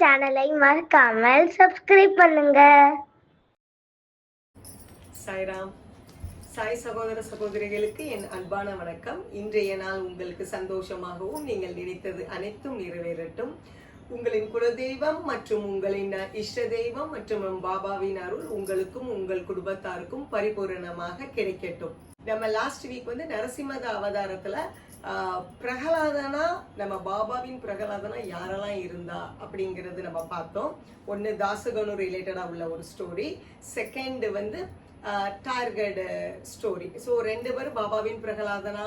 சேனலை மறக்காமல் சப்ஸ்கிரைப் பண்ணுங்க. சாய்ராம். சாய் சகோதர சகோதரிகளுக்கு என் அன்பான வணக்கம். இன்றைய நாள் உங்களுக்கு சந்தோஷமாகவும் நீங்கள் நினைத்தது அனைத்தும் நிறைவேறட்டும். உங்களின் குலதெய்வம் மற்றும் உங்களின் இஷ்ட தெய்வம் மற்றும் நம் பாபாவின் அருள் உங்களுக்கும் உங்கள் குடும்பத்தாருக்கும் பரிபூரணமாக கிடைக்கட்டும். நம்ம லாஸ்ட் வீக் வந்து நரசிம்மத அவதாரத்துல பிரகலாதனா நம்ம பாபாவின் பிரகலாதனா யாரெல்லாம் இருந்தா அப்படிங்கிறது நம்ம பார்த்தோம். ஒன்று தாசகனு ரிலேட்டடா உள்ள ஒரு ஸ்டோரி செகண்ட் வந்து டார்கெட் ஸ்டோரி ஸோ ரெண்டு பேரும் பாபாவின் பிரகலாதனா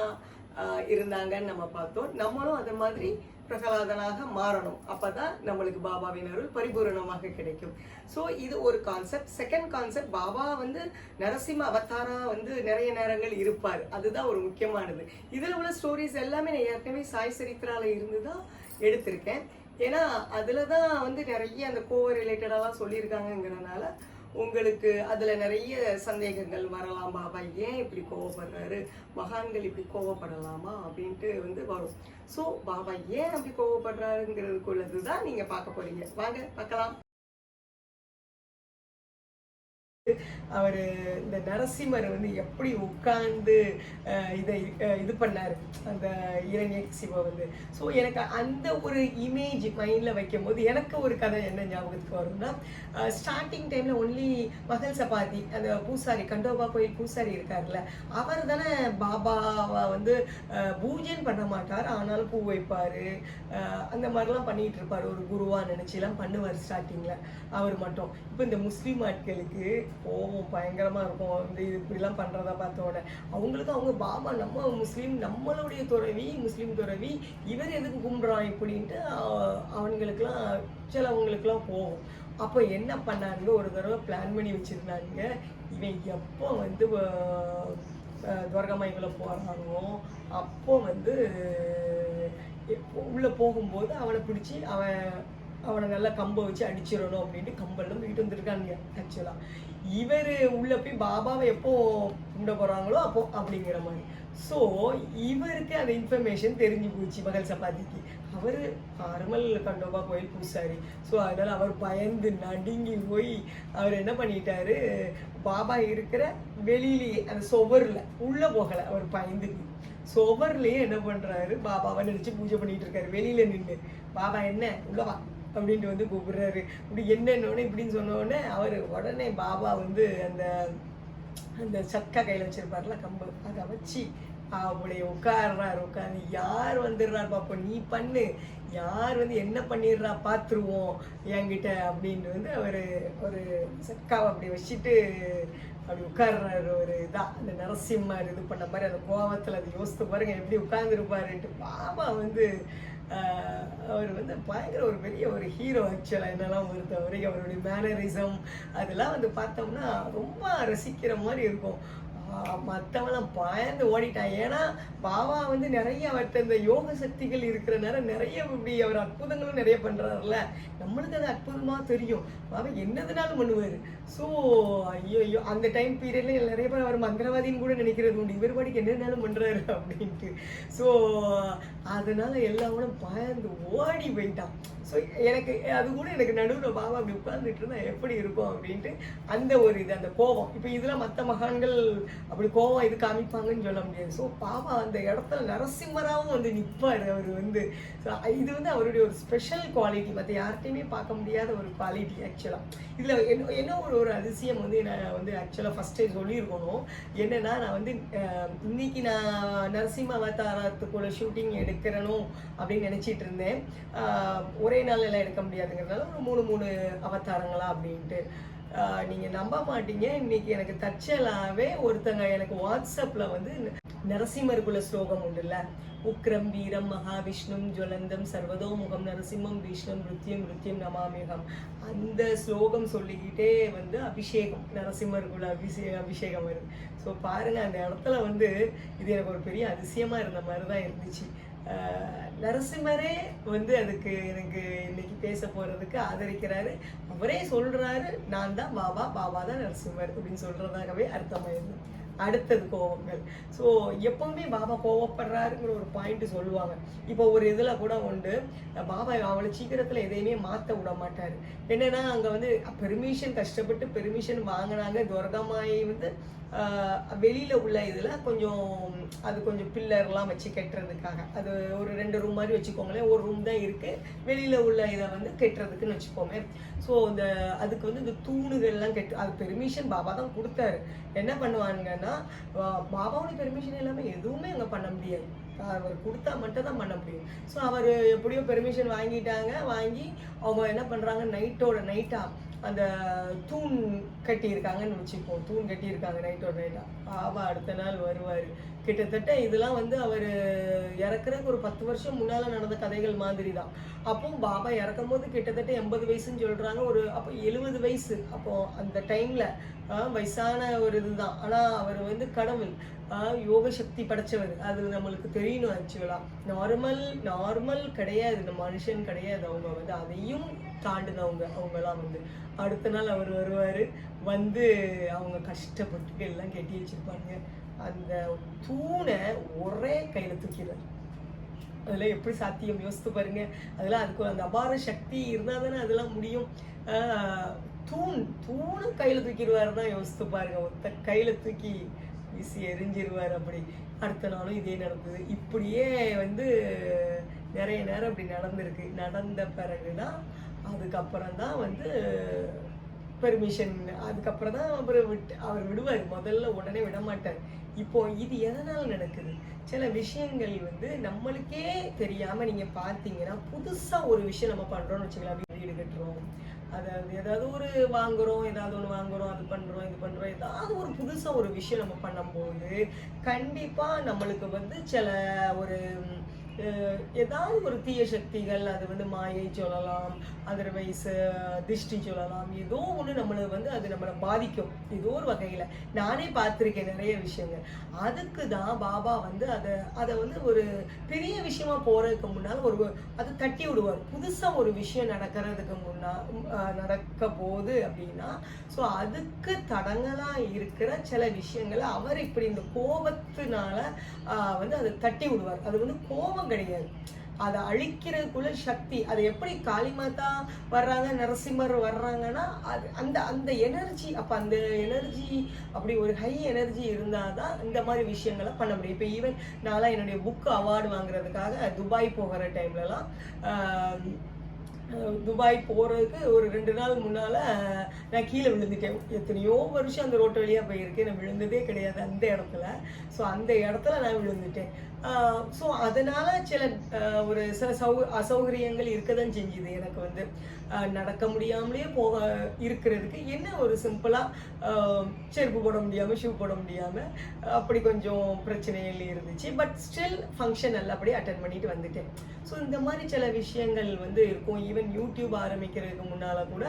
இருந்தாங்கன்னு நம்ம பார்த்தோம். நம்மளும் அது மாதிரி பிரகலாதனாக மாறணும். அப்பதான் நம்மளுக்கு பாபாவின் அருள் பரிபூரணமாக கிடைக்கும். ஸோ இது ஒரு கான்செப்ட் செகண்ட் கான்செப்ட் பாபா வந்து நரசிம்ம அவதாரா வந்து நிறைய நேரங்கள் இருப்பார். அதுதான் ஒரு முக்கியமானது. இதில் உள்ள ஸ்டோரிஸ் எல்லாமே நான் ஏற்கனவே சாய் சரித்திரால இருந்து தான் எடுத்திருக்கேன். ஏன்னா அதில் தான் வந்து நிறைய அந்த கோவர் ரிலேட்டடாலாம் சொல்லியிருக்காங்கங்கிறனால உங்களுக்கு அதில் நிறைய சந்தேகங்கள் வரலாம் பாபா ஏன் இப்படி கோவப்படுறாரு? மகான்கள் இப்படி கோவப்படலாமா? அப்படின்ட்டு வந்து வரும். ஸோ பாபா ஏன் அப்படி கோவப்படுறாருங்கிறதுக்குள்ளது தான் நீங்கள் பார்க்க போகிறீங்க வாங்க பார்க்கலாம். அவர் இந்த நரசிம்மர் வந்து எப்படி உட்கார்ந்து அஹ், இதை இது பண்ணாரு? அந்த இரண்ய சிவா வந்து. ஸோ எனக்கு அந்த ஒரு இமேஜ் மைண்டில் வைக்கும் போது எனக்கு ஒரு கதை என்ன ஞாபகத்துக்கு வரும்னா ஸ்டார்டிங் டைமில் ஒன்லி மகள் சப்பாத்தி அந்த பூசாரி கண்டோபா கோயில் பூசாரி இருக்கார்ல அவர் தானே பாபாவை வந்து அஹ், பூஜைன்னு பண்ண மாட்டார் ஆனாலும் பூ வைப்பார். அந்த மாதிரிலாம் பண்ணிட்டு இருப்பார். ஒரு குருவா நினச்சிலாம் பண்ணுவார் ஸ்டார்டிங்கில் அவர் மட்டும். இப்போ இந்த முஸ்லீம் ஆட்களுக்கு கோபம் பயங்கரமா இருக்கும். இந்த இது இப்படிலாம் பண்றத பார்த்த உடனே அவங்களுக்கு அவங்க பாபா நம்ம முஸ்லீம் நம்மளுடைய துறவி முஸ்லீம் துறவி இவர் எதுக்கு கும்பிட்றான் இப்படின்ட்டு ஆஹ், அவங்களுக்குலாம் சிலவங்களுக்குலாம் போகும் அப்போ என்ன பண்ணாங்க ஒரு தடவை பிளான் பண்ணி வச்சுருந்தாங்க இவன் எப்போ வந்து ஆஹ், போகிறானோ அப்போ வந்து எப்போ போகும்போது அவனை பிடிச்சி அவன் அவனை நல்லா கம்பை வச்சு அடிச்சிடணும் அப்படின்ட்டு கம்பெல்லாம் போயிட்டு வந்திருக்கானுங்க ஆக்சுவலாக இவர் உள்ள போய் பாபாவை எப்போ கும்பிட போகிறாங்களோ அப்போ அப்படிங்கிற மாதிரி. ஸோ இவருக்கு அந்த இன்ஃபர்மேஷன் தெரிஞ்சு போச்சு மகள் சப்பாத்திக்கு. அவர் நார்மல் கண்டோபா கோயில் பூசாரி. ஸோ அதனால் அவர் பயந்து நடுங்கி போய் அவர் என்ன பண்ணிட்டாரு? பாபா இருக்கிற வெளியிலேயே அந்த சுவரில் உள்ளே போகலை அவர் பயந்து. சுவர்லேயே என்ன பண்ணுறாரு பாபாவை நினச்சி பூஜை பண்ணிகிட்டு இருக்காரு வெளியில நின்று பாபா என்ன? உள்ளவா அப்படின்ட்டு வந்து கூப்பிடுறாரு. இப்படி என்னன்னு இப்படின்னு சொன்ன அவர் உடனே பாபா வந்து அந்த அந்த சக்கா கையில் வச்சிருப்பார்ல கம்பு. அதை வச்சு அவளை உட்கார்றாரு உட்காந்து யார் வந்துடுறாரு பாப்போம் நீ பண்ணு. யார் வந்து என்ன பண்ணிடுறா பார்த்துருவோம் என்கிட்ட அப்படின்ட்டு வந்து அவர் ஒரு சக்காவை அப்படி வச்சுட்டு அப்படி உட்கார்றாரு ஒரு இதாக அந்த நரசிம்மர் இது பண்ண மாதிரி அந்த கோவத்தில் அதை யோசித்து பாருங்க எப்படி உட்கார்ந்துருப்பாருன்ட்டு பாபா வந்து அவர் வந்து பயங்கர ஒரு பெரிய ஒரு ஹீரோ ஆக்சுவலாக என்னெல்லாம் பொறுத்த வரைக்கும் அவருடைய மேனரிசம் அதெல்லாம் வந்து பார்த்தோம்னா ரொம்ப ரசிக்கிற மாதிரி இருக்கும். மற்றவெல்லாம் பயந்து ஓடிட்டான் ஏன்னா பாபா வந்து நிறைய அவர்கிட்ட இந்த யோக சக்திகள் இருக்கிற நேரம் நிறைய இப்படி அவர் அற்புதங்களும் நிறைய பண்றாருல்ல. நம்மளுக்கு அது அற்புதமாக தெரியும். பாபா என்னதுனாலும் பண்ணுவார். ஸோ ஐயோ ஐயோ அந்த டைம் பீரியட்ல நிறைய பேர் அவர் மந்திரவாதின்னு கூட நினைக்கிறது உண்டு. இவர் பாடிக்கு என்னென்னாலும் பண்ணுறாரு அப்படின்ட்டு. ஸோ அதனால எல்லாரும் பயந்து ஓடி போயிட்டான். ஸோ எனக்கு அது கூட எனக்கு நடுவில் பாபா அப்படி உட்கார்ந்துட்டு இருந்தால் எப்படி இருக்கும் அப்படின்ட்டு அந்த ஒரு இது அந்த கோபம். இப்போ இதெல்லாம் மற்ற மகான்கள் அப்படி கோவம் இது காமிப்பாங்கன்னு சொல்ல முடியாது. ஸோ பாபா அந்த இடத்துல நரசிம்மராவும் வந்து நிற்பார் அவர் வந்து இது வந்து அவருடைய ஒரு ஸ்பெஷல் குவாலிட்டி மற்ற யார்கிட்டையுமே பார்க்க முடியாத ஒரு குவாலிட்டி ஆக்சுவலாக இதில் என்ன என்ன ஒரு ஒரு அதிசயம் வந்து நான் வந்து ஆக்சுவலாக ஃபஸ்ட்டே சொல்லியிருக்கணும். என்னென்னா நான் வந்து இன்னைக்கு நான் நரசிம்ம அவதாரத்துக்குள்ள ஷூட்டிங் எடுக்கிறனும் அப்படின்னு நினச்சிட்டு இருந்தேன். ஒரே ஒரே எல்லாம் எடுக்க முடியாதுங்கிறதுனால ஒரு மூணு மூணு அவதாரங்களா அப்படின்ட்டு. நீங்கள் நம்ப மாட்டீங்க. இன்னைக்கு எனக்கு தற்செயலாவே ஒருத்தங்க எனக்கு வாட்ஸ்அப்பில் வந்து நரசிம்மருக்குள்ள ஸ்லோகம் உண்டுல்ல. உக்ரம் வீரம் மகாவிஷ்ணும் ஜுவலந்தம் சர்வதோமுகம் நரசிம்மம் விஷ்ணும் நிருத்தியம் நிருத்தியம் நமாமிகம். அந்த ஸ்லோகம் சொல்லிக்கிட்டே வந்து அபிஷேகம் நரசிம்மருக்குள்ள அபிஷே அபிஷேகம் வருது. ஸோ பாருங்கள் அந்த இடத்துல வந்து இது எனக்கு ஒரு பெரிய அதிசயமாக இருந்த மாதிரி தான் இருந்துச்சு. நரசிம்மரே வந்து அதுக்கு எனக்கு இன்னைக்கு பேச போறதுக்கு ஆதரிக்கிறாரு. அவரே சொல்றாரு நான் தான் பாபா பாபா தான் நரசிம்மர் அப்படின்னு சொல்றதாகவே அர்த்தமாயிருந்தது அடுத்தது கோவங்கள் ஸோ எப்பவுமே பாபா கோவப்படுறாருங்கிற ஒரு பாயிண்ட் சொல்லுவாங்க. இப்போ ஒரு இதில் கூட உண்டு. பாபா அவ்வளோ சீக்கிரத்தில் எதையுமே மாற்ற விட மாட்டார். என்னென்னா அங்கே வந்து பெர்மிஷன் கஷ்டப்பட்டு பெர்மிஷன் வாங்கினாங்க. துர்கமாயி வந்து வெளியில் உள்ள இதில் கொஞ்சம் அது கொஞ்சம் பில்லர்லாம் வச்சு கட்டுறதுக்காக. அது ஒரு ரெண்டு ரூம் மாதிரி வச்சுக்கோங்களேன். ஒரு ரூம் தான் இருக்குது வெளியில் உள்ள இதை வந்து கட்டுறதுக்குன்னு வச்சுக்கோமே. ஸோ இந்த அதுக்கு வந்து இந்த தூணுகள்லாம் கெட்டு அது பெர்மிஷன் பாபா தான் கொடுத்தாரு. என்ன பண்ணுவாங்கன்னா பாபாவோட பெர்மிஷன் இல்லாமல் எதுவுமே அங்கே பண்ண முடியாது. அவர் கொடுத்தா மட்டும் தான் பண்ண முடியும். ஸோ அவர் எப்படியோ பெர்மிஷன் வாங்கிட்டாங்க. வாங்கி அவங்க என்ன பண்ணுறாங்க நைட்டோட நைட்டாக அந்த தூண் கட்டியிருக்காங்கன்னு வச்சுப்போம். தூண் கட்டியிருக்காங்க நைட்டோட நைட்டாக பாபா அடுத்த நாள் வருவார். கிட்டத்தட்ட இதெல்லாம் வந்து அவர் இறக்குறதுக்கு ஒரு பத்து வருஷம் முன்னால் நடந்த கதைகள் மாதிரி தான் அப்போ பாபா இறக்கும் போது கிட்டத்தட்ட எண்பது வயசுன்னு சொல்கிறாங்க ஒரு அப்போ எழுபது வயசு. அப்போது அந்த டைமில் வயசான ஒரு இதுதான். ஆனால் அவர் வந்து கடவுள். யோக சக்தி படைச்சவர். அது நம்மளுக்கு தெரியணும் ஆக்சுவலாக நார்மல் நார்மல் கிடையாது. இந்த மனுஷன் கிடையாது. அவங்க வந்து அதையும் தாண்டினவங்க அவங்கெல்லாம் வந்து. அடுத்த நாள் அவர் வருவார். வந்து அவங்க கஷ்டப்பட்டு எல்லாம் கட்டி வச்சிருப்பாங்க. அந்த தூணை ஒரே கையில் தூக்கிறார் அதெல்லாம் எப்படி சாத்தியம்? யோசித்து பாருங்க. அதெல்லாம் அதுக்கு அந்த அபார சக்தி இருந்தால் தானே அதெல்லாம் முடியும். தூண் தூணும் கையில் தூக்கிடுவார் தான் யோசித்து பாருங்க. ஒத்த கையில் தூக்கி வீசி எரிஞ்சிருவார் அப்படி. அடுத்த நாளும் இதே நடந்தது. இப்படியே வந்து நிறைய நேரம் அப்படி நடந்திருக்கு. நடந்த பிறகு தான் அதுக்கப்புறம் தான் வந்து பெர்மிஷன் அதுக்கப்புறம் தான் அவர் விட்டு அவர் விடுவார். முதல்ல உடனே விட மாட்டார் இப்போ இது எதனால் நடக்குது? சில விஷயங்கள் வந்து நம்மளுக்கே தெரியாமல் நீங்கள் பார்த்தீங்கன்னா புதுசாக ஒரு விஷயம் நம்ம பண்ணுறோம்னு வச்சுக்கலாம் வீடு கட்டுறோம். அதாவது ஏதாவது ஒரு வாங்குகிறோம் ஏதாவது ஒன்று வாங்குகிறோம் அது பண்ணுறோம் இது பண்ணுறோம் ஏதாவது ஒரு புதுசாக ஒரு விஷயம் நம்ம பண்ணும்போது கண்டிப்பாக நம்மளுக்கு வந்து சில ஒரு ஏதாவது ஒரு தீய சக்திகள் அது வந்து மாயை சொல்லலாம் அதர்வைஸ் திஷ்டி சொல்லலாம் ஏதோ ஒன்று நம்மளை வந்து அது நம்மளை பாதிக்கும். ஏதோ ஒரு வகையில். நானே பார்த்துருக்கேன் நிறைய விஷயங்கள். அதுக்கு தான் பாபா வந்து அதை அதை வந்து ஒரு பெரிய விஷயமா போகிறதுக்கு முன்னால் ஒரு அது தட்டி விடுவார். புதுசாக ஒரு விஷயம் நடக்கிறதுக்கு முன்னா நடக்க போகுது அப்படின்னா ஸோ அதுக்கு தடங்கலாக இருக்கிற சில விஷயங்களை அவர் இப்படி இந்த கோபத்தினால வந்து அதை தட்டி விடுவார். அது வந்து கோபம் கிடையாது. அதை அழிக்கிறதுக்குள்ள சக்தி அது எப்படி காளிமாதா வர்றாங்க நரசிம்மர் வர்றாங்கன்னா அது அந்த அந்த எனர்ஜி அப்போ அந்த எனர்ஜி அப்படி ஒரு ஹை எனர்ஜி இருந்தால் தான் இந்த மாதிரி விஷயங்களை பண்ண முடியும். இப்போ ஈவன் நான்லாம் என்னுடைய புக் அவார்டு வாங்குறதுக்காக துபாய் போகிற டைம்லலாம் துபாய் போகிறதுக்கு ஒரு ரெண்டு நாள் முன்னால் நான் கீழே விழுந்துட்டேன். எத்தனையோ வருஷம் அந்த ரோட்டு வழியாக போயிருக்கேன் நான் விழுந்ததே கிடையாது அந்த இடத்துல. ஸோ அந்த இடத்துல நான் விழுந்துட்டேன். ஸோ அதனால சில ஒரு சில சௌ அசௌகரியங்கள் இருக்க தான் செஞ்சுது எனக்கு வந்து. நடக்க முடியாமலே போக இருக்கிறதுக்கு என்ன ஒரு சிம்பிளாக செருப்பு போட முடியாமல் ஷூ போட முடியாமல் அப்படி கொஞ்சம் பிரச்சனைகள் இருந்துச்சு. பட் ஸ்டில் ஃபங்க்ஷன் நல்லபடியாக அட்டன் பண்ணிட்டு வந்துட்டேன். ஸோ இந்த மாதிரி சில விஷயங்கள் வந்து இருக்கும். ஈவன் யூடியூப் ஆரம்பிக்கிறதுக்கு முன்னால் கூட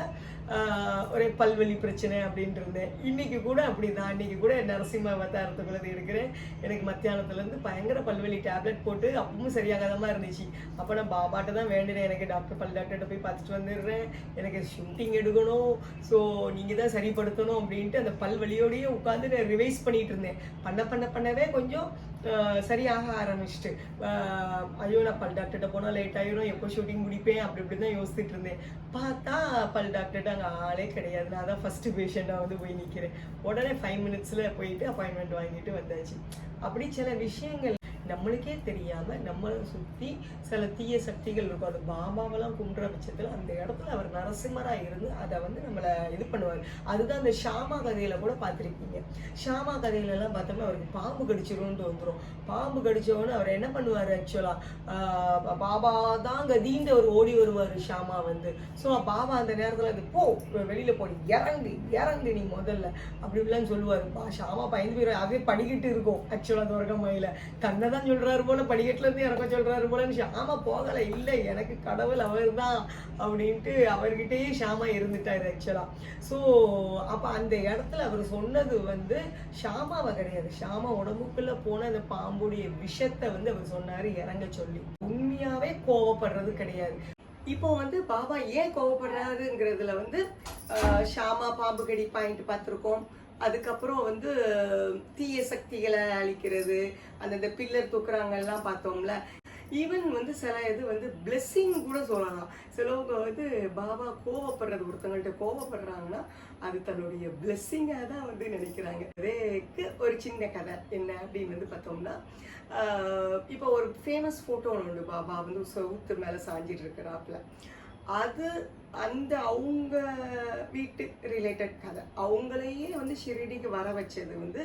ஒரே பல்வலி பிரச்சனை அப்படின்ட்டு இருந்தேன். இன்றைக்கி கூட அப்படிதான். இன்னைக்கு கூட நரசிம்ம அவதாரத்துக்குள்ளது இருக்கிறேன். எனக்கு மத்தியானத்துலேருந்து பயங்கர பல்வலி டேப்லெட் போட்டு அப்பவும் சரியாகாத மாதிரி இருந்துச்சு. அப்போ நான் பாபாட்ட தான் வேண்டினேன். எனக்கு டாக்டர் பல் டாக்டர்கிட்ட போய் பார்த்துட்டு வந்துடுறேன். எனக்கு ஷூட்டிங் எடுக்கணும். ஸோ நீங்கள் தான் சரிப்படுத்தணும் அப்படின்ட்டு அந்த பல் வலியோடயே உட்காந்து நான் ரிவைஸ் பண்ணிகிட்டு இருந்தேன். பண்ண பண்ண பண்ணவே கொஞ்சம் சரியாக ஆரம்பிச்சிட்டு. ஐயோ நான் பல் டாக்டர்கிட்ட போனால் லேட் ஆகிடும் எப்போ ஷூட்டிங் முடிப்பேன்? அப்படி இப்படி தான் யோசிச்சுட்டு இருந்தேன். பார்த்தா பல் டாக்டர்கிட்ட அங்கே ஆளே கிடையாது. நான் தான் ஃபஸ்ட்டு பேஷண்ட்டாக வந்து போய் நிற்கிறேன் உடனே ஃபைவ் மினிட்ஸில் போயிட்டு அப்பாயின்மெண்ட் வாங்கிட்டு வந்தாச்சு. அப்படி சில விஷயங்கள் நம்மளுக்கே தெரியாம நம்மளை சுத்தி சில தீய சக்திகள் இருக்கும். அது பாபாவெல்லாம் கும்பிட்ற பட்சத்துல அந்த இடத்துல அவர் நரசிம்மராக இருந்து அதை வந்து நம்மளை இது பண்ணுவார். அதுதான் அந்த ஷாமா கதையில கூட பார்த்துருக்கீங்க ஷாமா கதையில எல்லாம் பார்த்தோம்னா அவருக்கு பாம்பு கடிச்சிரும்னு வந்துடும் பாம்பு கடிச்சவொன்னு அவர் என்ன பண்ணுவார் ஆக்சுவலா பாபா தான் கதின்னு அவர் ஓடி வருவார் ஷாமா வந்து. ஸோ பாபா அந்த நேரத்தில் அது போ வெளியில போ இறங்கு இறங்கு நீ முதல்ல. அப்படி இப்படிலாம் சொல்லுவார். பா ஷாமா பயந்து போயிடுவார் அதே படிக்கிட்டு இருக்கும் ஆக்சுவலாக துரகமாயில தன்னை தான் சொல்றாரு போல படிக்கட்டுல இருந்து இறக்க சொல்றாரு போலன்னு ஷாமா போகல. இல்லை எனக்கு கடவுள் அவர் தான் அப்படின்ட்டு அவர்கிட்டயே ஷாமா இருந்துட்டாரு ஆக்சுவலா ஸோ அப்போ அந்த இடத்துல அவர் சொன்னது வந்து ஷாமாவை கிடையாது. ஷாமா உடம்புக்குள்ள போன அந்த பாம்புடைய விஷத்தை வந்து அவர் சொன்னாரு இறங்க சொல்லி. உண்மையாவே கோவப்படுறது கிடையாது. இப்போ வந்து பாபா ஏன் கோவப்படுறாருங்கிறதுல வந்து ஆஹ், ஷாமா பாம்பு கடி பாயிண்ட் பார்த்துருக்கோம். அதுக்கப்புறம் வந்து தீய சக்திகளை அழிக்கிறது அந்தந்த பில்லர் தூக்குறாங்கலாம் பார்த்தோம்ல. ஈவன் வந்து சில இது வந்து பிளெஸ்ஸிங் கூட சொல்லலாம். சிலவங்க வந்து பாபா கோவப்படுறது ஒருத்தவங்கள்ட்ட கோவப்படுறாங்கன்னா அது தன்னுடைய பிளெஸ்ஸிங்காக தான் வந்து நினைக்கிறாங்க. அதேக்கு ஒரு சின்ன கதை. என்ன அப்படின்னு வந்து பார்த்தோம்னா இப்போ ஒரு ஃபேமஸ் ஃபோட்டோ ஒன்று உண்டு பாபா வந்து சவுத்து மேலே சாஞ்சிட்டு இருக்கிறாப்புல. அது அந்த அவங்க வீட்டு ரிலேட்டட் கதை. அவங்களையே வந்து ஷிரடிக்கு வர வச்சது வந்து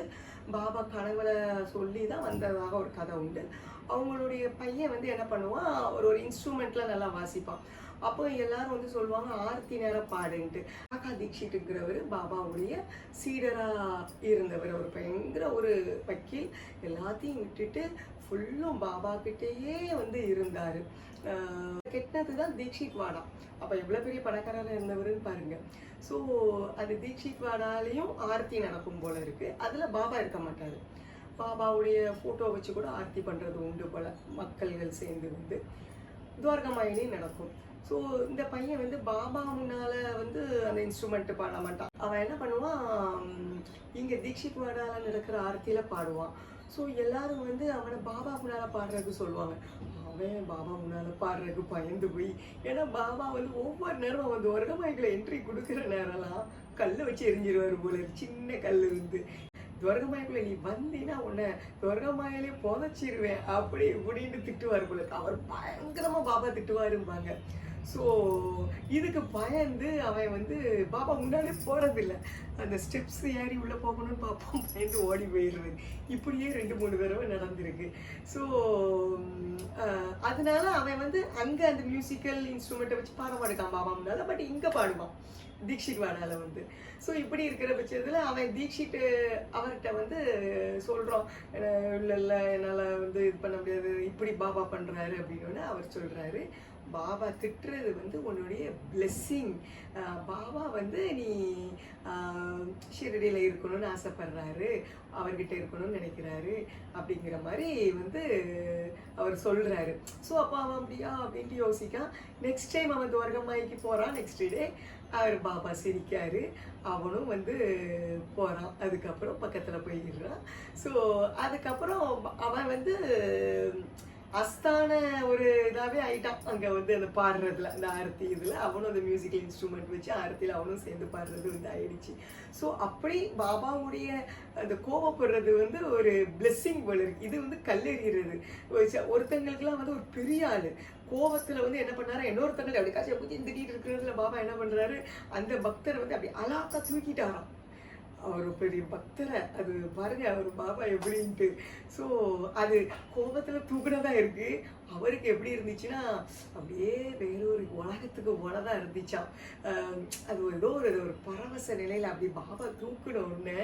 பாபா கனவுல சொல்லி தான் வந்ததாக ஒரு கதை உண்டு. அவங்களுடைய பையன் வந்து என்ன பண்ணுவான்? ஒரு ஒரு இன்ஸ்ட்ருமெண்ட்லாம் நல்லா வாசிப்பான். அப்போ எல்லாரும் வந்து சொல்லுவாங்க ஆர்த்தி நேரம் பாடுன்ட்டு. காக்கா தீட்சிட்டுங்கிறவர் பாபாவுடைய சீடராக இருந்தவர். ஒரு பயங்கர ஒரு வக்கீல். எல்லாத்தையும் விட்டுட்டு ஃபுல்லும் பாபா கிட்டேயே வந்து இருந்தார். கெட்டினது தான் தீக்ஷித் வாடா. அப்போ எவ்வளோ பெரிய பணக்காரராக இருந்தவருன்னு பாருங்க. ஸோ அந்த தீக்ஷித் வாடாலையும் ஆர்த்தி நடக்கும் போல இருக்கு. அதில் பாபா இருக்க மாட்டார். பாபாவுடைய ஃபோட்டோ வச்சு கூட ஆர்த்தி பண்ணுறது உண்டு போல மக்கள்கள் சேர்ந்து வந்து. துவாரகமாயிலையும் நடக்கும். ஸோ இந்த பையன் வந்து பாபா முன்னால வந்து அந்த இன்ஸ்ட்ருமெண்ட் பாட மாட்டான். அவன் என்ன பண்ணுவான்? இங்கே தீக்ஷித் வாடால நடக்கிற ஆர்த்தியில பாடுவான். ஸோ எல்லாரும் வந்து அவனை பாபா முன்னால பாடுறதுக்கு சொல்லுவாங்க. அவன் பாபா முன்னால பாடுறதுக்கு பயந்து போய். ஏன்னா பாபா வந்து ஒவ்வொரு நேரமும் அவன் துவர்கமாய்களை என்ட்ரி கொடுக்குற நேரம்லாம் கல்லை வச்சு எரிஞ்சிருவாரு போல சின்ன கல் இருந்து துவர்கமாய்க்குள்ள நீ வந்தீங்கன்னா உன்னை துவர்கமாயிலே புதைச்சிருவேன் அப்படி இப்படின்னு திட்டுவார் போல அவர் பயங்கரமா பாபா திட்டுவாரும்பாங்க. ஸோ இதுக்கு பயந்து அவன் வந்து பாபா முன்னாலே போகிறதில்ல அந்த ஸ்டெப்ஸ் ஏறி உள்ளே போகணும்னு பார்ப்போம் பயந்து ஓடி போயிடுறது. இப்படியே ரெண்டு மூணு தடவை நடந்திருக்கு. ஸோ அதனால அவன் வந்து அங்கே அந்த மியூசிக்கல் இன்ஸ்ட்ருமெண்ட்டை வச்சு பாட மாட்டான் பாபா பட் இங்கே பாடுவான். தீக்ஷித் வாடால வந்து. ஸோ இப்படி இருக்கிற பட்சத்தில் அவன் தீக்ஷித் அவர்கிட்ட வந்து சொல்கிறோம் இல்லை இல்லை என்னால் வந்து இது பண்ண முடியாது. இப்படி பாபா பண்ணுறாரு அப்படின்னு அவர் சொல்கிறாரு பாபா திட்டுறது வந்து உன்னுடைய பிளெஸ்ஸிங் பாபா வந்து நீ ஷிரடியில் இருக்கணும்னு ஆசைப்படுறாரு அவர்கிட்ட இருக்கணும்னு நினைக்கிறாரு அப்படிங்கிற மாதிரி வந்து அவர் சொல்கிறாரு ஸோ அப்போ அவன் அப்படியா அப்படின்ட்டு யோசிக்கான். நெக்ஸ்ட் டைம் அவன் துவர்கமாய்க்கு போகிறான் நெக்ஸ்ட் டே அவர் பாபா சிரிக்காரு. அவனும் வந்து போகிறான் அதுக்கப்புறம் பக்கத்தில் போயிடுறான் ஸோ அதுக்கப்புறம் அவன் வந்து அஸ்தான ஒரு இதாகவே ஆயிட்டான். அங்கே வந்து அந்த பாடுறதுல அந்த ஆரத்தி இதில் அவனும் அந்த மியூசிக்கல் இன்ஸ்ட்ருமெண்ட் வச்சு ஆரத்தியில் அவனும் சேர்ந்து பாடுறது வந்து ஆயிடுச்சு. ஸோ அப்படி பாபாவுடைய அந்த கோவப்படுறது வந்து ஒரு பிளெஸ்ஸிங் போல இருக்கு. இது வந்து கல்லெறிகிறது. ஒருத்தங்களுக்குலாம் வந்து ஒரு பெரிய ஆள். கோபத்தில் வந்து என்ன பண்ணாரு? இன்னொருத்தங்களை அப்படி காட்சி பூச்சி திட்டிட்டு இருக்கிறதுல பாபா என்ன பண்றாரு? அந்த பக்தரை வந்து அப்படி அலாக்கா தூக்கிட்டாராம். ஒரு பெரிய பக்தரை. அது பாருங்க அவர் பாபா எப்படின்ட்டு. ஸோ அது கோபத்தில் தூக்குனதா இருக்குது அவருக்கு எப்படி இருந்துச்சுன்னா அப்படியே வேற ஒரு உலகத்துக்கு போலதான் இருந்துச்சான் அது ஏதோ ஒரு ஒரு பரவச நிலையில் அப்படி பாபா தூக்குன ஒன்று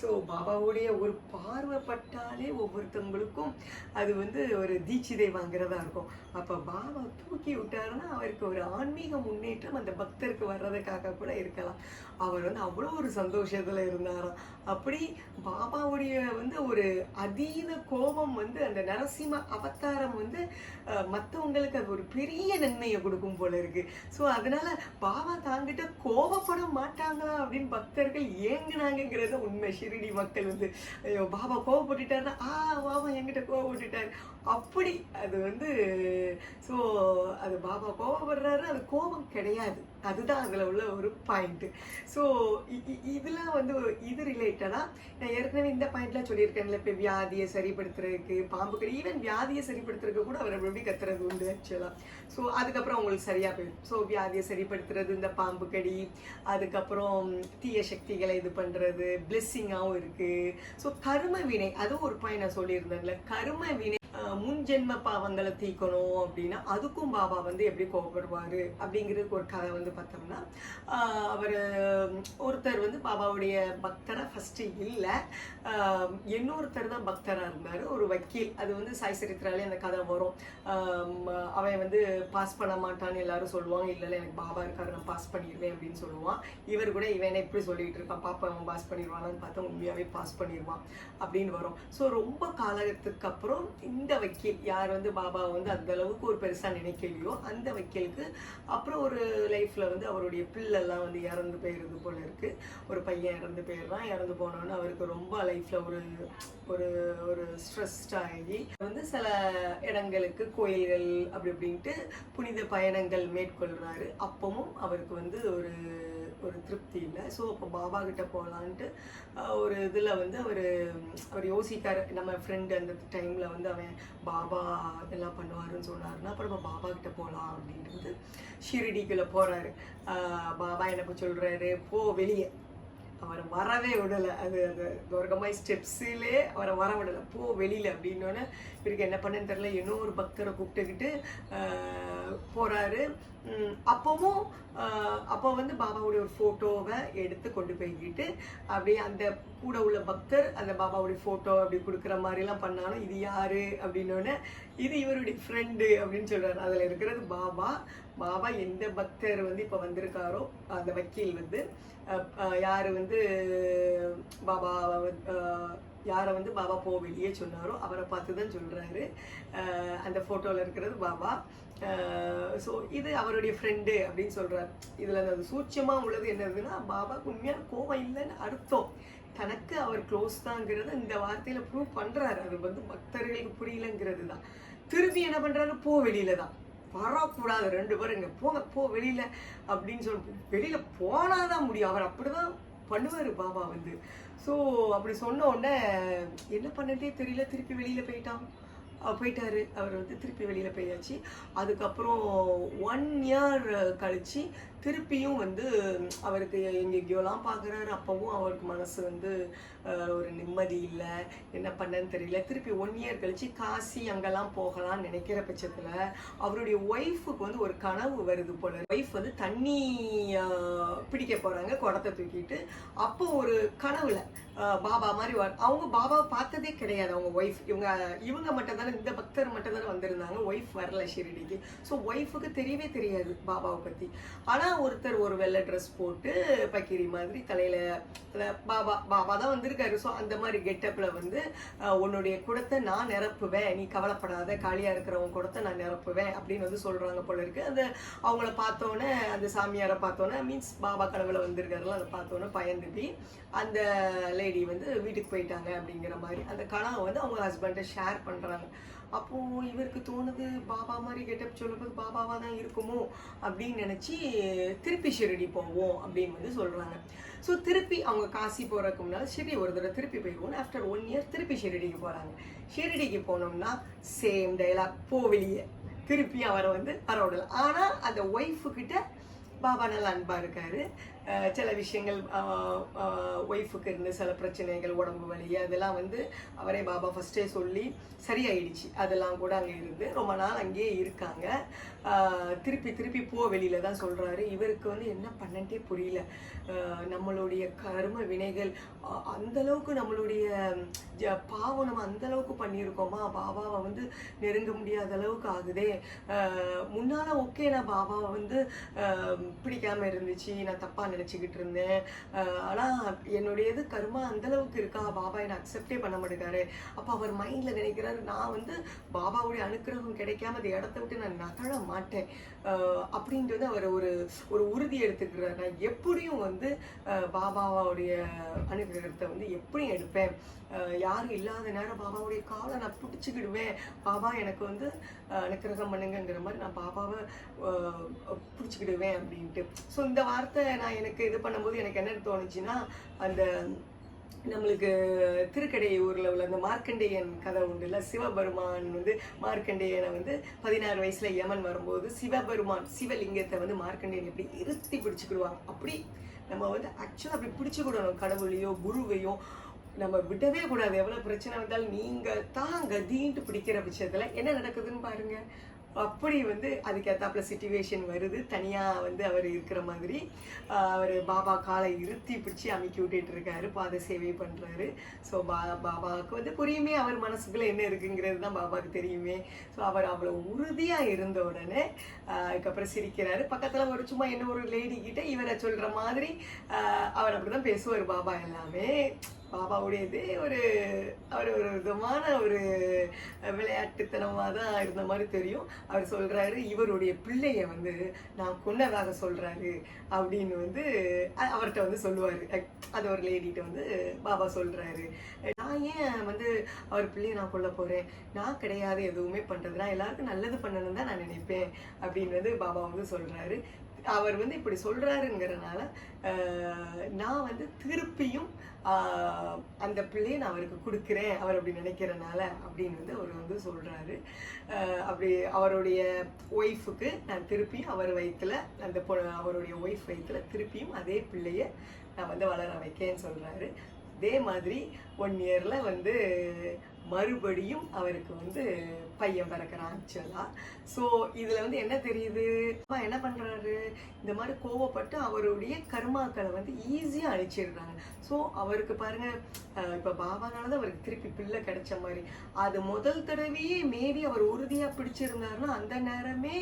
ஸோ பாபாவுடைய ஒரு பார்வைப்பட்டாலே ஒவ்வொருத்தவங்களுக்கும் அது வந்து ஒரு தீட்சிதை வாங்குறதா இருக்கும். அப்போ பாபா தூக்கி விட்டாருன்னா அவருக்கு ஒரு ஆன்மீக முன்னேற்றம் அந்த பக்தருக்கு வர்றதுக்காக கூட இருக்கலாம். அவர் வந்து அவ்வளோ ஒரு சந்தோஷத்துல இருந்தாராம். அப்படி பாபாவுடைய வந்து ஒரு அதீத கோபம் வந்து அந்த நரசிம்ம அவதாரம் வந்து மற்றவங்களுக்கு மத்தவங்களுக்கு அது ஒரு பெரிய நன்மையை கொடுக்கும் போல இருக்கு. ஸோ அதனால பாபா தாங்கிட்ட கோபப்பட மாட்டாங்களா அப்படின்னு பக்தர்கள் ஏங்குனாங்கங்கிறது உண்மை. ஷிரடி மக்கள் வந்து ஐயோ பாபா கோவப்பட்டுட்டாருன்னா ஆ பாபா என்கிட்ட கோவப்பட்டுட்டாரு. அப்படி அது வந்து ஸோ அது பாபா கோவப்படுறாரு அது கோபம் கிடையாது. அதுதான் அதில் உள்ள ஒரு பாயிண்ட்டு ஸோ இதெல்லாம் வந்து இது ரிலேட்டடாக நான் ஏற்கனவே இந்த பாயிண்ட்லாம் சொல்லியிருக்கேன்ல இப்போ வியாதியை சரிப்படுத்துறதுக்கு பாம்பு கடி ஈவன் வியாதியை சரிப்படுத்துறதுக்கு கூட அவர் எப்படி கத்துறது உண்டு ஆக்சுவலாக ஸோ அதுக்கப்புறம் அவங்களுக்கு சரியாக போயிடும் ஸோ வியாதியை சரிப்படுத்துறது இந்த பாம்பு கடி அதுக்கப்புறம் தீய சக்திகளை இது பண்ணுறது பிளெஸ்ஸிங்காகவும் இருக்குது ஸோ கரும வினை அதுவும் ஒரு பாயிண்ட் நான் சொல்லியிருந்தேன்ல கரும வினை முன்ஜென்ம பாவங்களை தீக்கணும் அப்படின்னா அதுக்கும் பாபா வந்து எப்படி கோபப்படுவார் அப்படிங்கிறதுக்கு ஒரு கதை வந்து பார்த்தோம்னா அவர் ஒருத்தர் வந்து பாபாவுடைய பக்தராக ஃபஸ்ட்டு இல்லை. இன்னொருத்தர் தான் பக்தராக இருந்தார் ஒரு வக்கீல். அது வந்து சாய் சரித்திராலே அந்த கதை வரும். அவன் வந்து பாஸ் பண்ண மாட்டான்னு எல்லாரும் சொல்லுவாங்க. இல்லை எனக்கு பாபா இருக்காரு நான் பாஸ் பண்ணிடுவேன் அப்படின்னு சொல்லுவான். இவர் கூட இவனை எப்படி சொல்லிட்டு இருக்கான். பாப்பா அவன் பாஸ் பண்ணிடுவானான்னு பார்த்தா உண்மையாகவே பாஸ் பண்ணிடுவான் அப்படின்னு வரும். ஸோ ரொம்ப காலத்துக்கு அப்புறம் இந்த இந்த வக்கீல் யார் வந்து பாபாவை வந்து அந்த அளவுக்கு ஒரு பெருசாக நினைக்கலையோ அந்த வக்கீலுக்கு அப்புறம் ஒரு லைஃப்பில் வந்து அவருடைய பிள்ளைலாம் வந்து இறந்து போயிடுறது போல இருக்கு. ஒரு பையன் இறந்து போயிடுறான் இறந்து போனோன்னு அவருக்கு ரொம்ப லைஃப்பில் ஒரு ஒரு ஒரு ஸ்ட்ரெஸ்ட் ஆகி வந்து சில இடங்களுக்கு கோயில்கள் அப்படி இப்படின்ட்டு புனித பயணங்கள் மேற்கொள்கிறாரு அப்பவும் அவருக்கு வந்து ஒரு ஒரு திருப்தி இல்லை. ஸோ அப்போ பாபா கிட்ட போகலான்ட்டு ஒரு இதில் வந்து அவர் அவர் யோசிக்காரு. நம்ம ஃப்ரெண்டு அந்த டைமில் வந்து அவன் பாபா இதெல்லாம் பண்ணுவாருன்னு சொன்னாருன்னா அப்புறம் நம்ம பாபா கிட்ட போகலாம் அப்படின்றது ஷிரடிக்குள்ளே போகிறாரு பாபா எனக்கு சொல்கிறாரு போ வெளியே. அவரை வரவே விடலை. அது அது துர்கமாய் ஸ்டெப்ஸிலே அவரை வர விடலை. போ வெளியில் அப்படின்னோடனே இவருக்கு என்ன பண்ணேன்னு தெரில இன்னொரு பக்தரை கூப்பிட்டுக்கிட்டு போகிறாரு போறாரு. அப்பவும் அப்போ வந்து பாபாவுடைய ஒரு ஃபோட்டோவை எடுத்து கொண்டு போய்கிட்டு அப்படியே அந்த கூட உள்ள பக்தர் அந்த பாபாவுடைய ஃபோட்டோ அப்படி கொடுக்குற மாதிரிலாம் பண்ணாலும் இது யாரு அப்படின்னோடனே இது இவருடைய ஃப்ரெண்டு அப்படின்னு சொல்கிறார் அதில் இருக்கிறது பாபா. பாபா எந்த பக்தர் வந்து இப்போ வந்திருக்காரோ அந்த வக்கீல் வந்து யார் வந்து பாபா யாரை வந்து பாபா போ வெளியே சொன்னாரோ அவரை பார்த்து தான் சொல்கிறாரு அந்த ஃபோட்டோவில் இருக்கிறது பாபா. ஸோ இது அவருடைய ஃப்ரெண்டு அப்படின்னு சொல்றாரு. இதுல அந்த சூட்சமாக உள்ளது என்னதுன்னா பாபாவுக்கு உண்மையான கோவம் இல்லைன்னு அர்த்தம். தனக்கு அவர் க்ளோஸ் தாங்கிறத இந்த வார்த்தையில் ப்ரூவ் பண்றாரு. அது வந்து பக்தர்களுக்கு புரியலங்கிறது தான் திருப்பி என்ன பண்றாரு? போ வெளியில தான். வரக்கூடாது. ரெண்டு பேரும் இங்கே போங்க. போ வெளியில. அப்படின்னு சொல்லி வெளியில போனாதான் முடியும். அவர் அப்படிதான் பண்ணுவாரு பாபா வந்து. ஸோ அப்படி சொன்ன உடனே என்ன பண்ணதே தெரியல? திருப்பி வெளியில போயிட்டான். போயிட்டாரு. அவர் வந்து திருப்பி வெளியில் போயாச்சு. அதுக்கப்புறம் ஒன் இயர் கழித்து திருப்பியும் வந்து அவருக்கு எங்கெங்கயோலாம் பார்க்குறாரு அப்போவும் அவருக்கு மனசு வந்து ஒரு நிம்மதி இல்லை. என்ன பண்ணன்னு தெரியல. திருப்பி ஒன் இயர் கழிச்சு காசி அங்கெல்லாம் போகலாம்னு நினைக்கிற பட்சத்தில் அவருடைய ஒய்ஃபுக்கு வந்து ஒரு கனவு வருது போல. ஒய்ஃப் வந்து தண்ணி பிடிக்க போகிறாங்க குடத்தை தூக்கிட்டு. அப்போ ஒரு கனவுல பாபா மாதிரி அவங்க பாபாவை பார்த்ததே கிடையாது அவங்க ஒய்ஃப் இவங்க இவங்க மட்டும் தானே இந்த பக்தர் மட்டும் தானே வந்திருந்தாங்க. ஒய்ஃப் வரல ஷிரடிக்கு. ஸோ ஒய்ஃபுக்கு தெரியவே தெரியாது பாபாவை பற்றி ஆனால் ஒருத்தர் ஒரு வெள்ளை ட்ரெஸ் போட்டு பக்கிரி மாதிரி தலையில் பாபா பாபா தான் வந்திருக்காரு. ஸோ அந்த மாதிரி கெட்டப்பில் வந்து உன்னுடைய குடத்தை நான் நிரப்புவேன். நீ கவலைப்படாத காலியாக இருக்கிறவங்க குடத்தை நான் நிரப்புவேன் அப்படின்னு வந்து சொல்கிறாங்க போல இருக்கு. அந்த அவங்கள பார்த்தோன்னே அந்த சாமியாரை பார்த்தோன்னே மீன்ஸ் பாபா கடவுளை வந்திருக்காருல அதை பார்த்தோன்னே பயந்துட்டி அந்த லேடி வந்து வீட்டுக்கு போயிட்டாங்க அப்படிங்கிற மாதிரி அந்த கனவை வந்து அவங்க ஹஸ்பண்டை ஷேர் பண்ணுறாங்க அப்போது இவருக்கு தோணுது பாபா மாதிரி கெட்டப் சொல்லும்போது பாபாவாக தான் இருக்குமோ? அப்படின்னு நினச்சி திருப்பி ஷிரடி போவோம் அப்படின்னு வந்து சொல்கிறாங்க ஸோ திருப்பி அவங்க காசி போகிறதுக்கு முன்னால் சரி ஒரு தடவை திருப்பி போயிடுவோம். ஆஃப்டர் ஒன் இயர் திருப்பி ஷிரடிக்கு போகிறாங்க ஷிரடிக்கு போனோம்னா சேம் டைலாக் போவெளியே திருப்பி அவரை வந்து வரவிடலாம் ஆனால் அந்த ஒய்ஃபுக்கிட்ட பாபா நல்லா அன்பாக இருக்காரு. சில விஷயங்கள் ஒய்ஃபுக்கு இருந்த சில பிரச்சனைகள் உடம்பு வலி அதெல்லாம் வந்து அவரே பாபா ஃபஸ்ட்டே சொல்லி சரியாயிடுச்சு. அதெல்லாம் கூட அங்கே இருந்து ரொம்ப நாள் அங்கேயே இருக்காங்க. திருப்பி திருப்பி போ வெளியில தான் சொல்கிறாரு இவருக்கு வந்து என்ன பண்ணட்டே புரியல. நம்மளுடைய கர்ம வினைகள் அந்தளவுக்கு அந்த அளவுக்கு நம்மளுடைய ஜ- பாவம் நம்ம அந்த அளவுக்கு பண்ணியிருக்கோமா? பாபாவை வந்து நெருங்க முடியாத அளவுக்கு ஆகுதே. முன்னால் ஓகே நான் பாபாவை வந்து பிடிக்காமல் இருந்துச்சு நான் தப்பாக நினச்சிக்கிட்டு இருந்தேன். ஆனால் என்னுடையது கர்மா அந்த அளவுக்கு இருக்கா? பாபா என்னை அக்செப்டே பண்ண மாட்டேங்காரு அப்போ அவர் மைண்டில் நினைக்கிறாரு நான் வந்து பாபாவுடைய அனுக்கிரகம் கிடைக்காம அந்த இடத்த விட்டு நான் நகழ மாட்டேன். அப்படின்றது அவர் ஒரு ஒரு உறுதி எடுத்துக்கிறார். நான் எப்படியும் வந்து பாபாவுடைய அனுகிரகத்தை வந்து எப்படியும் எடுப்பேன். யாரும் இல்லாத நேரம் பாபாவுடைய காலை நான் பிடிச்சிக்கிடுவேன். பாபா எனக்கு வந்து அனுக்கிரகம் பண்ணுங்கங்கிற மாதிரி நான் பாபாவை பிடிச்சிக்கிடுவேன் அப்படின்ட்டு. ஸோ இந்த வார்த்தை நான் எனக்கு இது பண்ணும்போது எனக்கு என்ன தோணுச்சுன்னா அந்த நம்மளுக்கு திருக்கடையூரில் உள்ள அந்த மார்க்கண்டேயன் கதை உண்டுல்ல சிவபெருமான் வந்து மார்க்கண்டேயனை வந்து பதினாறு வயசுல யமன் வரும்போது சிவபெருமான் சிவலிங்கத்தை வந்து மார்க்கண்டேயன் எப்படி இருத்தி பிடிச்சுக்கிடுவாங்க அப்படி நம்ம வந்து ஆக்சுவலாக அப்படி பிடிச்சுக்கிடணும். கடவுளையோ குருவையோ நம்ம விடவே கூடாது. எவ்வளோ பிரச்சனை வந்தாலும் நீங்கள் தான் கதின்ட்டு பிடிக்கிற பட்சத்தில் என்ன நடக்குதுன்னு பாருங்கள் அப்படி வந்து அதுக்கேற்றாப்புல சுச்சுவேஷன் வருது. தனியாக வந்து அவர் இருக்கிற மாதிரி அவர் பாபா காலை இருத்தி பிடிச்சி அமைக்கி விட்டுட்டு இருக்காரு. பாத சேவை பண்ணுறாரு ஸோ பா பாபாவுக்கு வந்து புரியுமே அவர் மனசுக்குள்ள என்ன இருக்குங்கிறது தான் பாபாவுக்கு தெரியுமே. ஸோ அவர் அவ்வளோ உறுதியாக இருந்த உடனே அதுக்கப்புறம் சிரிக்கிறாரு. பக்கத்தில் ஒரு சும்மா என்ன ஒரு லேடி கிட்ட இவரை சொல்கிற மாதிரி அவர் அப்படி தான் பேசுவார் பாபா எல்லாமே. பாபாவுடையதே ஒரு அவர் ஒரு விதமான ஒரு விளையாட்டுத்தனமாக தான் இருந்த மாதிரி தெரியும். அவர் சொல்கிறாரு இவருடைய பிள்ளைய வந்து நான் கொன்னதாக சொல்கிறாரு அப்படின்னு வந்து அவர்கிட்ட வந்து சொல்லுவார். அது ஒரு லேடிகிட்ட வந்து பாபா சொல்கிறாரு நான் ஏன் வந்து அவர் பிள்ளையை நான் கொல்ல போகிறேன் நான் கிடையாது எதுவுமே பண்ணுறது நான் எல்லாருக்கும் நல்லது பண்ணணும் தான் நான் நினைப்பேன் அப்படின்னு வந்து பாபா வந்து சொல்கிறாரு அவர் வந்து இப்படி சொல்றாருங்கிறனால நான் வந்து திருப்பியும் அந்த பிள்ளையை நான் அவருக்கு கொடுக்குறேன் அவர் அப்படி நினைக்கிறனால அப்படின்னு வந்து அவர் வந்து சொல்கிறாரு அப்படி அவருடைய ஒய்ஃபுக்கு நான் திருப்பியும் அவர் வயிற்றில் அந்த பொ- அவருடைய ஒய்ஃப் வயிற்றில் திருப்பியும் அதே பிள்ளையை நான் வந்து வளர வைக்கேன்னு சொல்கிறாரு அதே மாதிரி ஒன் இயரில் வந்து மறுபடியும் அவருக்கு வந்து பையன் பிறக்கிறான் ஆக்சுவலா. ஸோ இதுல வந்து என்ன தெரியுது? அப்பா என்ன பண்றாரு? இந்த மாதிரி கோவப்பட்டு அவருடைய கர்மாக்களை வந்து ஈஸியா அழிச்சிடுறாங்க. ஸோ அவருக்கு பாருங்க இப்போ இப்ப பாபானால தான் அவருக்கு திருப்பி பிள்ளை கிடைச்ச மாதிரி. அது முதல் தடவையே மேபி அவர் உறுதியா பிடிச்சிருந்தாருன்னா அந்த நேரமே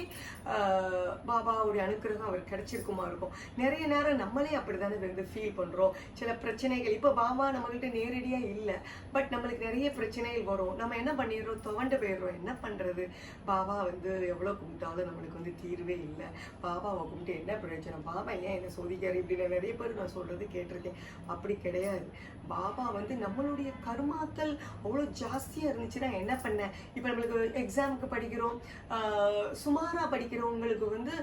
பாபாவுடைய அனுக்கிரகம் அவர் கிடைச்சிருக்குமா இருக்கும். நிறைய நேரம் நம்மளே அப்படிதானே வந்து ஃபீல் பண்றோம். சில பிரச்சனைகள் இப்போ பாபா நம்மகிட்ட நேரடியா இல்லை. பட் நம்மளுக்கு நிறைய பிரச்சனைகள் வரும். நம்ம என்ன பண்ணிடுறோம்? துவண்டு போயிடுறோம் என்ன பண்ணுறது பாபா வந்து எவ்வளோ கும்பிட்டாலும் நம்மளுக்கு வந்து தீர்வே இல்லை. பாபாவை கும்பிட்டு என்ன பிரயோஜனம்? பாபா ஏன் என்ன சோதிக்காரு? இப்படின்னு நிறைய பேர் நான் சொல்கிறது கேட்டிருக்கேன். அப்படி கிடையாது. பாபா வந்து நம்மளுடைய கருமாத்தல் அவ்வளோ ஜாஸ்தியாக இருந்துச்சுன்னா என்ன பண்ண இப்போ நம்மளுக்கு எக்ஸாமுக்கு படிக்கிறோம். சுமாராக படிக்கிறவங்களுக்கு வந்து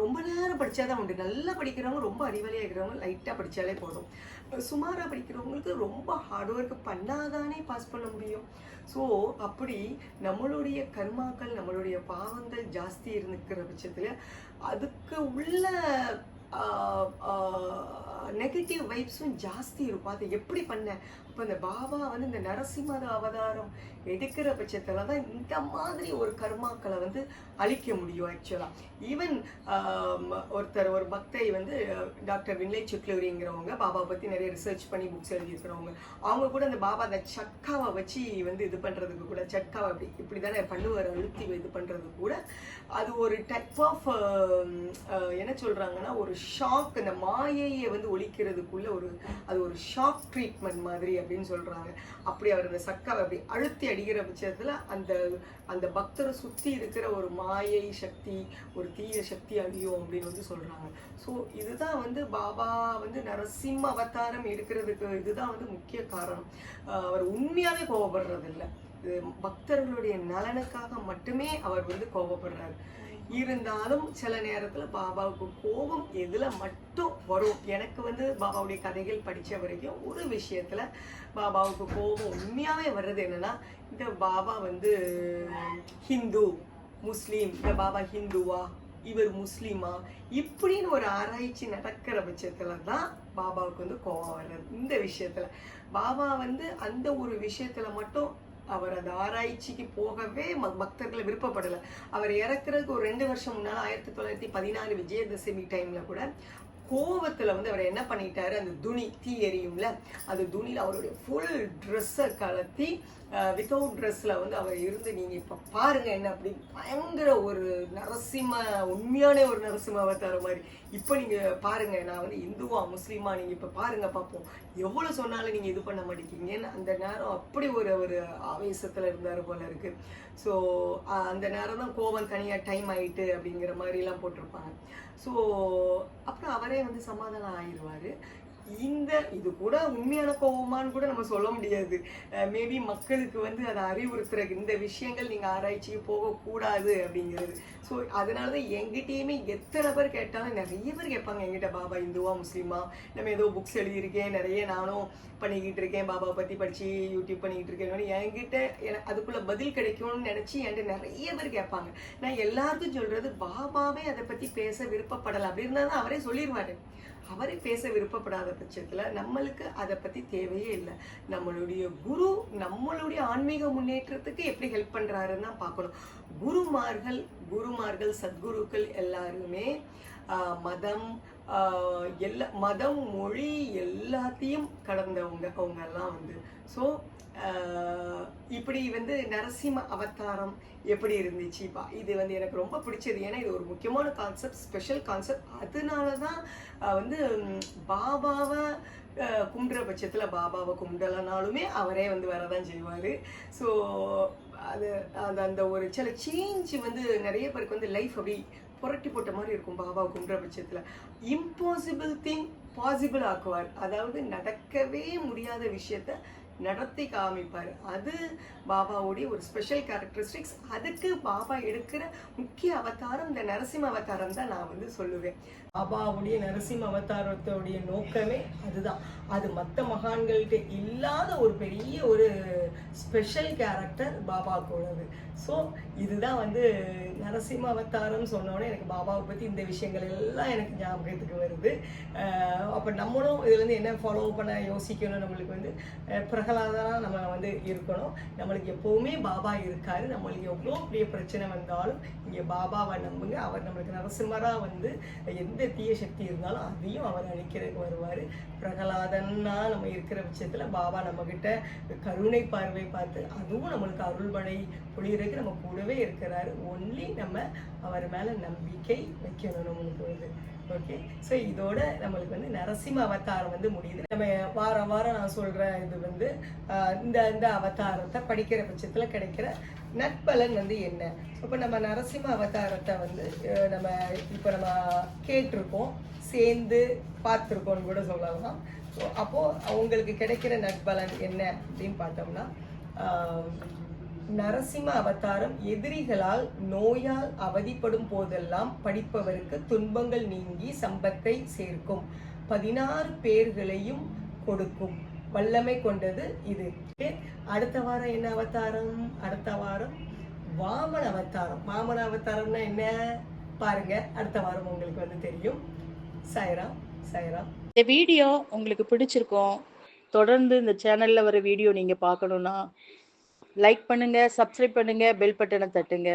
ரொம்ப நேரம் படித்தாதான் உண்டு. நல்லா படிக்கிறவங்க ரொம்ப அறிவாளியாக இருக்கிறவங்க லைட்டாக படித்தாலே போதும். சுமாராக படிக்கிறவங்களுக்கு ரொம்ப ஹார்ட் ஒர்க் பண்ணாதானே பாஸ் பண்ண முடியும். ஸோ அப்படி நம்மளுடைய கர்மாக்கள் நம்மளுடைய பாவங்கள் ஜாஸ்தி இருந்துக்கிற பட்சத்தில் அதுக்கு உள்ள நெகட்டிவ் வைப்ஸும் ஜாஸ்தி இருக்கும். அதை எப்படி பண்ண? இப்போ இந்த பாபா வந்து இந்த நரசிம்ம அவதாரம் எடுக்கிற பட்சத்தில் தான் இந்த மாதிரி ஒரு கர்மாக்களை வந்து அழிக்க முடியும் ஆக்சுவலாக ஈவன் ஒருத்தர் ஒரு பக்தை வந்து டாக்டர் வின்லை சுக்லூரிங்கிறவங்க பாபா பற்றி நிறைய ரிசர்ச் பண்ணி புக்ஸ் எழுதியிருக்கிறவங்க அவங்க கூட அந்த பாபா அந்த சக்காவை வச்சு வந்து இது பண்ணுறதுக்கு கூட சக்காவை அப்படி இப்படி தானே பண்ணுவார் அழுத்தி இது பண்ணுறதுக்கு கூட. அது ஒரு டைப் ஆஃப் என்ன சொல்கிறாங்கன்னா ஒரு ஷாக் அந்த மாயையை வந்து ஒழிக்கிறதுக்குள்ள ஒரு அது ஒரு ஷாக் ட்ரீட்மெண்ட் மாதிரி அப்படின்னு சொல்கிறாங்க அப்படி அவர் அந்த சக்காவை அப்படி அழுத்தி அடிக்கிற பட்சத்தில் அந்த அந்த பக்தரை சுற்றி இருக்கிற ஒரு மாயை சக்தி ஒரு தீய சக்தி அழியும் அப்படின்னு வந்து சொல்கிறாங்க ஸோ இதுதான் வந்து பாபா வந்து நரசிம்ம அவதாரம் எடுக்கிறதுக்கு இதுதான் வந்து முக்கிய காரணம். அவர் உண்மையாகவே கோவப்படுறதில்ல இது பக்தர்களுடைய நலனுக்காக மட்டுமே அவர் வந்து கோபப்படுறாரு. இருந்தாலும் சில நேரத்தில் பாபாவுக்கு கோபம் எதில் மட்டும் வரும்? எனக்கு வந்து பாபாவுடைய கதைகள் படித்த வரைக்கும் ஒரு விஷயத்தில் பாபாவுக்கு கோபம் உண்மையாகவே வர்றது என்னென்னா இந்த பாபா வந்து ஹிந்து முஸ்லீம் இந்த பாபா ஹிந்துவா இவர் முஸ்லீமா? இப்படின்னு ஒரு ஆராய்ச்சி நடக்கிற பட்சத்தில் தான் பாபாவுக்கு வந்து கோபம் வர்றது. இந்த விஷயத்தில். பாபா வந்து அந்த ஒரு விஷயத்தில் மட்டும் அவர் அந்த ஆராய்ச்சிக்கு போகவே ம- விருப்பப்படலை. அவர் இறக்குறதுக்கு ஒரு ரெண்டு வருஷம் முன்னால் ஆயிரத்தி தொள்ளாயிரத்தி பதினாறு விஜயதசமி டைமில் கூட கோவத்தில் வந்து அவர் என்ன பண்ணிட்டாரு? அந்த துணி தீ எரியும்ல அந்த துணியில் அவருடைய ஃபுல் ட்ரெஸ்ஸை கலத்தி வித்தவுட் ட்ரெஸ்ஸில் வந்து அவர் இருந்து நீங்கள் இப்போ பாருங்கள் என்ன அப்படி பயங்கர ஒரு நரசிம்ம உண்மையான ஒரு நரசிம்ம தர மாதிரி. இப்போ நீங்கள் பாருங்கள் நான் வந்து இந்துவா முஸ்லீமா நீங்கள் இப்போ பாருங்கள் பார்ப்போம் எவ்வளோ சொன்னாலும் நீங்கள் இது பண்ண மாட்டேங்கிறீங்கன்னு அந்த நேரம் அப்படி ஒரு ஒரு ஆவேசத்தில் இருந்தார் போல இருக்குது ஸோ அந்த நேரம் தான் கோவம் தனியாக டைம் ஆகிட்டு அப்படிங்கிற மாதிரிலாம் போட்டிருப்பாங்க. ஸோ அப்புறம் அவரே வந்து சமாதானம் ஆயிடுவார் இந்த இது கூட உண்மையான கோபமானு கூட நம்ம சொல்ல முடியாது. மேபி மக்களுக்கு வந்து அதை அறிவுறுத்துற இந்த விஷயங்கள் நீங்க ஆராய்ச்சிக்கு போகக்கூடாது அப்படிங்கிறது. ஸோ அதனால தான் எங்கிட்டயுமே எத்தனை பேர் கேட்டாலும் நிறைய பேர் கேட்பாங்க எங்கிட்ட பாபா இந்துவா முஸ்லீமா? நம்ம ஏதோ புக்ஸ் எழுதியிருக்கேன் நிறைய நானும் பண்ணிக்கிட்டு இருக்கேன் பாபா பத்தி படிச்சு யூடியூப் பண்ணிக்கிட்டு இருக்கேன். என்கிட்ட அதுக்குள்ளே அதுக்குள்ள பதில் கிடைக்கும்னு நினைச்சு என்கிட்ட நிறைய பேர் கேட்பாங்க. நான் எல்லாருக்கும் சொல்றது பாபாவே அதை பத்தி பேச விருப்பப்படலை. அப்படி இருந்தால்தான் அவரே சொல்லிடுவாரு அவரை பேச விருப்பப்படாத பட்சத்தில் நம்மளுக்கு அதை பற்றி தேவையே இல்லை. நம்மளுடைய குரு நம்மளுடைய ஆன்மீக முன்னேற்றத்துக்கு எப்படி ஹெல்ப் பண்ணுறாருன்னு தான் பார்க்கணும். குருமார்கள் குருமார்கள் சத்குருக்கள் எல்லாருமே மதம் எல்லா மதம் மொழி எல்லாத்தையும் கடந்தவங்க அவங்கெல்லாம் வந்து. ஸோ இப்படி வந்து நரசிம்ம அவதாரம் எப்படி இருந்துச்சு? பா இது வந்து எனக்கு ரொம்ப பிடிச்சது. ஏன்னா இது ஒரு முக்கியமான கான்செப்ட் ஸ்பெஷல் கான்செப்ட் அதனால தான் வந்து பாபாவை கும்பிட்ற பட்சத்தில் பாபாவை கும்பிடலனாலுமே அவரே வந்து வரதான் செய்வார். ஸோ அது அந்த அந்த ஒரு சில சேஞ்ச் வந்து நிறைய பேருக்கு வந்து லைஃப் அப்படி புரட்டி போட்ட மாதிரி இருக்கும் பாபா கும்பிட்ற பட்சத்தில். இம்பாசிபிள் திங் பாசிபிள் ஆக்குவார். அதாவது நடக்கவே முடியாத விஷயத்த நடத்தி காமிப்பார். அது பாபாவுடைய ஒரு ஸ்பெஷல் கேரக்டரிஸ்டிக்ஸ் அதுக்கு பாபா எடுக்கிற முக்கிய அவதாரம் இந்த நரசிம்ம அவதாரம் தான் நான் வந்து சொல்லுவேன். பாபாவுடைய நரசிம்ம அவதாரத்தோடைய நோக்கமே அதுதான். அது மற்ற மகான்கள்கிட்ட இல்லாத ஒரு பெரிய ஒரு ஸ்பெஷல் கேரக்டர் பாபாவுக்கு உள்ளது ஸோ இதுதான் வந்து நரசிம்ம அவதாரம் சொன்னோடனே எனக்கு பாபாவை பற்றி இந்த விஷயங்கள் எல்லாம் எனக்கு ஞாபகத்துக்கு வருது. அப்போ நம்மளும் இதுலேருந்து என்ன ஃபாலோ பண்ண யோசிக்கணும் நம்மளுக்கு வந்து பிரகலாதனாக நம்ம வந்து இருக்கணும். நம்மளுக்கு எப்போவுமே பாபா இருக்காரு. நம்மளுக்கு எவ்வளோ பெரிய பிரச்சனை வந்தாலும் இங்கே பாபாவை நம்புங்க. அவர் நம்மளுக்கு நரசிம்மராக வந்து எந்த தீய சக்தி இருந்தாலும் அதையும் அவர் அழிக்கிறதுக்கு வருவார். பிரகலாதன்னா நம்ம இருக்கிற பட்சத்தில் பாபா நம்மக்கிட்ட கருணை பார்வை பார்த்து அதுவும் நம்மளுக்கு அருள்மழை பொழிகிறதுக்கு நம்ம கூடவே இருக்கிறாரு. ஒன்லி நம்ம அவர் மேலே நம்பிக்கை வைக்கணும் நம்மளுக்கு வந்து ஓகே ஸோ இதோட நம்மளுக்கு வந்து நரசிம்ம அவதாரம் வந்து முடியுது. நம்ம வாரம் வாரம் நான் சொல்கிற இது வந்து இந்த இந்த அவதாரத்தை படிக்கிற பட்சத்தில் கிடைக்கிற நட்பலன் வந்து என்ன? இப்போ நம்ம நரசிம்ம அவதாரத்தை வந்து நம்ம இப்போ நம்ம கேட்டிருக்கோம். சேர்ந்து பார்த்துருக்கோம்னு கூட சொல்லலாம். ஸோ அப்போது அவங்களுக்கு கிடைக்கிற நட்பலன் என்ன அப்படின்னு பார்த்தோம்னா நரசிம்ம அவதாரம் எதிரிகளால் நோயால் அவதிப்படும் போதெல்லாம் படிப்பவருக்கு துன்பங்கள் நீங்கி சம்பத்தை சேர்க்கும். பதினாறு பேர்களையும் கொடுக்கும். வல்லமை கொண்டது இது. அடுத்த வாரம் என்ன அவதாரம்? அடுத்த வாரம் வாமன அவதாரம். வாமன அவதாரம்னா என்ன? பாருங்க அடுத்த வாரம் உங்களுக்கு வந்து தெரியும். சாய்ராம் சாய்ராம். இந்த வீடியோ உங்களுக்கு பிடிச்சிருக்கும் தொடர்ந்து இந்த சேனல்ல வர வீடியோ நீங்க பார்க்கணும்னா லைக் பண்ணுங்க சப்ஸ்கிரைப் பண்ணுங்க பெல் பட்டனை தட்டுங்க.